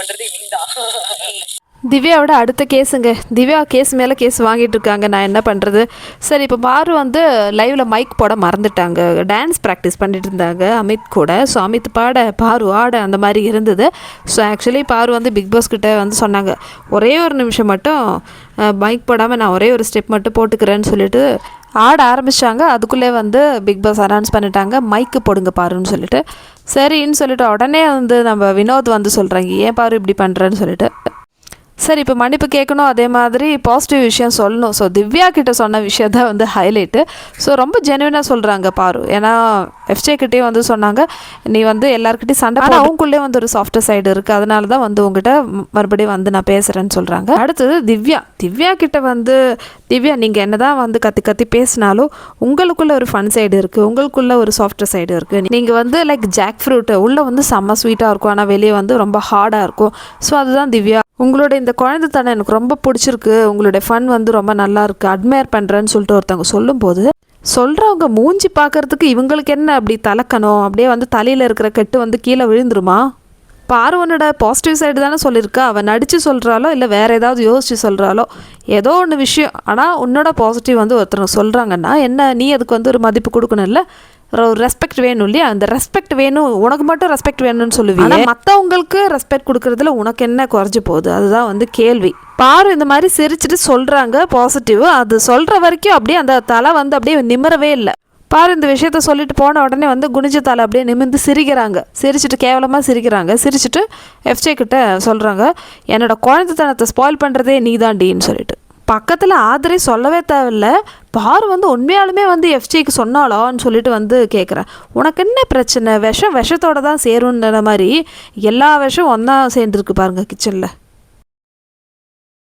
பண்றது நீதான் திவ்யாவோட அடுத்த கேஸுங்க திவ்யா கேஸ் மேலே கேஸ் வாங்கிட்டு இருக்காங்க. நான் என்ன பண்ணுறது சரி இப்போ பாரு வந்து லைவில் மைக் போட மறந்துட்டாங்க. டான்ஸ் ப்ராக்டிஸ் பண்ணிட்டு இருந்தாங்க அமித் கூட. ஸோ அமித் பாட பாரு ஆட அந்த மாதிரி இருந்தது. ஸோ ஆக்சுவலி பாரு வந்து பிக் பாஸ் கிட்டே வந்து சொன்னாங்க. ஒரே ஒரு நிமிஷம் மட்டும் மைக் போடாமல் நான் ஒரே ஒரு ஸ்டெப் மட்டும் போட்டுக்கிறேன்னு சொல்லிட்டு ஆட ஆரம்பித்தாங்க அதுக்குள்ளே வந்து பிக் பாஸ் அனௌன்ஸ் பண்ணிட்டாங்க. மைக்கு போடுங்க பாருன்னு சொல்லிட்டு. சரின்னு சொல்லிட்டு உடனே வந்து நம்ம வினோத் வந்து சொல்கிறாங்க ஏன் பாரு இப்படி பண்ணுறேன்னு சொல்லிட்டு. சரி இப்போ மன்னிப்பு கேட்கணும். அதே மாதிரி பாசிட்டிவ் விஷயம் சொல்லணும். ஸோ திவ்யா கிட்ட சொன்ன விஷயம் தான் வந்து ஹைலைட்டு ஸோ ரொம்ப ஜெனுவினாக சொல்கிறாங்க பாரு. ஏன்னா எஃப்ஜே கிட்டேயும் வந்து சொன்னாங்க நீ வந்து எல்லாருக்கிட்டையும் சண்டை ஆனால் அவங்களுக்குள்ளே வந்து ஒரு சாஃப்ட்வேர் சைடு இருக்குது அதனால தான் வந்து உங்ககிட்ட மறுபடியும் வந்து நான் பேசுகிறேன்னு சொல்கிறாங்க அடுத்தது திவ்யா. திவ்யா கிட்ட வந்து திவ்யா நீங்கள் என்ன தான் வந்து கத்தி கத்தி பேசினாலும் உங்களுக்குள்ள ஒரு ஃபன் சைடு இருக்குது உங்களுக்குள்ள ஒரு சாஃப்ட்வேர் சைடு இருக்குது நீங்கள் வந்து லைக் ஜாக் ஃப்ரூட்டு உள்ளே வந்து செம்ம ஸ்வீட்டாக இருக்கும். ஆனால் வெளியே வந்து ரொம்ப ஹார்டாக இருக்கும். ஸோ அதுதான் திவ்யா. உங்களோட இந்த குழந்தைத்தனம் எனக்கு ரொம்ப பிடிச்சிருக்கு. உங்களுடைய ஃபன் வந்து ரொம்ப நல்லா இருக்கு. அட்மையர் பண்ணுறேன்னு சொல்லிட்டு ஒருத்தவங்க சொல்லும்போது சொல்கிறவங்க மூஞ்சி பார்க்கறதுக்கு இவங்களுக்கு என்ன அப்படி தலக்கணும்? அப்படியே வந்து தலையில் இருக்கிற கெட்டு வந்து கீழே விழுந்துருமா? பார்வனோட பாசிட்டிவ் சைடு தானே சொல்லியிருக்கா? அவன் நடித்து சொல்கிறாளோ இல்லை வேறு ஏதாவது யோசித்து சொல்கிறாளோ ஏதோ ஒன்று விஷயம். ஆனால் உன்னோட பாசிட்டிவ் வந்து ஒருத்தவங்க சொல்கிறாங்கன்னா என்ன நீ அதுக்கு வந்து ஒரு மதிப்பு கொடுக்கணும்ல ஒரு ரெஸ்பெக்ட் வேணும் இல்லையா? அந்த ரெஸ்பெக்ட் வேணும் உனக்கு மட்டும் ரெஸ்பெக்ட் வேணும்னு சொல்லுவீங்க மற்றவங்களுக்கு ரெஸ்பெக்ட் கொடுக்கறதுல உனக்கு என்ன குறைஞ்சு போகுது? அதுதான் வந்து கேள்வி. பாரு இந்த மாதிரி சிரிச்சிட்டு சொல்கிறாங்க பாசிட்டிவ் அது சொல்கிற வரைக்கும் அப்படியே அந்த தலை வந்து அப்படியே நிமிரவே இல்லை. பாரு இந்த விஷயத்த சொல்லிட்டு போன உடனே வந்து குனிஞ்ச தலை அப்படியே நிமிர்ந்து சிரிக்கிறாங்க. சிரிச்சிட்டு கேவலமாக சிரிக்கிறாங்க. சிரிச்சுட்டு எஃப்ஜே கிட்ட சொல்கிறாங்க என்னோட குழந்தைத்தனத்தை ஸ்பாயில் பண்ணுறதே நீதாண்டின்னு சொல்லிட்டு. பக்கத்தில் ஆதரே சொல்லவே தேவையில்ல. பார் வந்து உண்மையாலுமே வந்து எஃப்ஜேக்கு சொன்னாலான்னு சொல்லிட்டு வந்து கேட்குறேன் உனக்கு என்ன பிரச்சனை? விஷம் விஷத்தோடு தான் சேரும்ன்ற மாதிரி எல்லா விஷம் ஒன்றா சேர்ந்துருக்கு பாருங்க கிச்சனில்